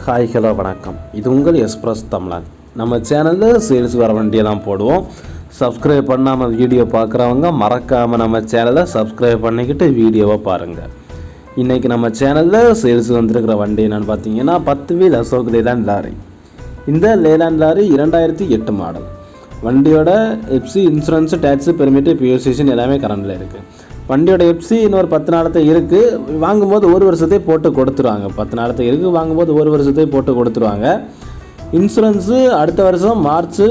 Hi hello வணக்கம். இது உங்கள் எக்ஸ்பிரஸ் தமிழன். நம்ம சேனலில் சேல்ஸ் வர வண்டியை தான் போடுவோம். சப்ஸ்கிரைப் பண்ணாமல் வீடியோ பார்க்குறவங்க மறக்காமல் நம்ம சேனலை சப்ஸ்கிரைப் பண்ணிக்கிட்டு வீடியோவை பாருங்கள் இன்றைக்கி நம்ம சேனலில் சேல்ஸ் வந்திருக்கிற வண்டி என்னென்னு பார்த்தீங்கன்னா பத்து வீல் அசோக் லேலாண்ட் லாரி இந்த லேலாண்ட் லாரி இரண்டாயிரத்தி எட்டு மாடல் வண்டியோட எஃப்சி இன்சூரன்ஸு டேக்ஸு பெர்மிட்டு பியூசிஷன் எல்லாமே கரண்டில் இருக்குது வண்டியோட எப்சி இன்னொரு பத்து நாளத்தை இருக்குது வாங்கும்போது ஒரு வருஷத்தை போட்டு கொடுத்துருவாங்க. பத்து நாளத்தை இருக்குது வாங்கும்போது ஒரு வருஷத்தை போட்டு கொடுத்துருவாங்க. இன்சூரன்ஸு அடுத்த வருஷம் மார்ச்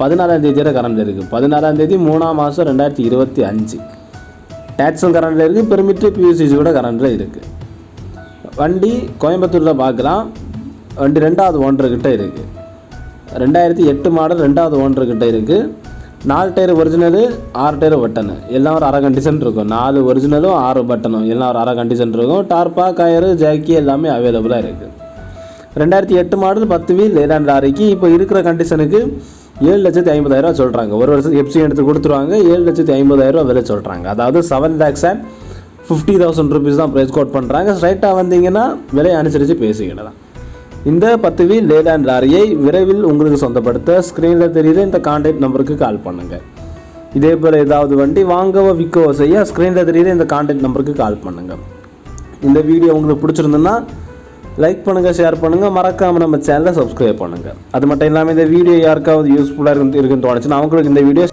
பதினாலாம் தேதியோட கரண்டில் இருக்குது பதினாலாம் தேதி மூணாம் மாதம் ரெண்டாயிரத்தி இருபத்தி அஞ்சு. டேக்ஸும் கரண்டில் இருக்குது பெருமிட்டு பியூசிசி கூட கரண்டில் இருக்குது வண்டி கோயம்புத்தூரில் பார்க்கலாம். வண்டி ரெண்டாவது ஓனர்கிட்ட இருக்குது ரெண்டாயிரத்தி எட்டு மாடல் ரெண்டாவது ஓனர்கிட்ட இருக்குது நாலு டயர் ஒரிஜினலு ஆறு டயர் பட்டனு எல்லாம் ஒரு அரை கண்டிஷன் இருக்கும். நாலு ஒரிஜினலும் ஆறு பட்டனும் எல்லாம் ஒரு அரை கண்டிஷன் இருக்கும். டார்பா கயரு ஜாக்கி எல்லாமே அவைலபிளாக இருக்குது ரெண்டாயிரத்தி எட்டு மாடல் பத்து வீல் லேலாண்ட் லாரிக்கு இப்போ இருக்கிற கண்டிஷனுக்கு ஏழு லட்சத்தி ஐம்பதாயிரரூவா சொல்கிறாங்க ஒரு வருஷம் எப்சி எடுத்து கொடுத்துருவாங்க. ஏழு லட்சத்தி ஐம்பதாயிரரூவா விலை சொல்கிறாங்க அதாவது seven lakhs and fifty thousand rupees தான் ப்ரைஸ் கோட் பண்ணுறாங்க ஸ்ட்ரைட்டாக வந்தீங்கன்னா விலையை அனுசரித்து பேசிக்கிடலாம். இந்த பத்து வீல் லேலாண்ட் லாரியை விரைவில் உங்களுக்கு சொந்தப்படுத்த ஸ்க்ரீனில் தெரியுற இந்த கான்டாக்ட் நம்பருக்கு கால் பண்ணுங்கள் இதே போல் ஏதாவது வண்டி வாங்கவோ விற்கவோ செய்ய ஸ்க்ரீனில் தெரியுற இந்த கான்டாக்ட் நம்பருக்கு கால் பண்ணுங்கள் இந்த வீடியோ உங்களுக்கு பிடிச்சிருந்துன்னா லைக் பண்ணுங்கள் ஷேர் பண்ணுங்கள் மறக்காமல் நம்ம சேனலை சப்ஸ்கிரைப் பண்ணுங்கள் அது மட்டும் இல்லாமல் இந்த வீடியோ யாருக்காவது யூஸ்ஃபுல்லாக இருக்கு இருக்குன்னு தோணுச்சுன்னா அவங்களுக்கு இந்த வீடியோ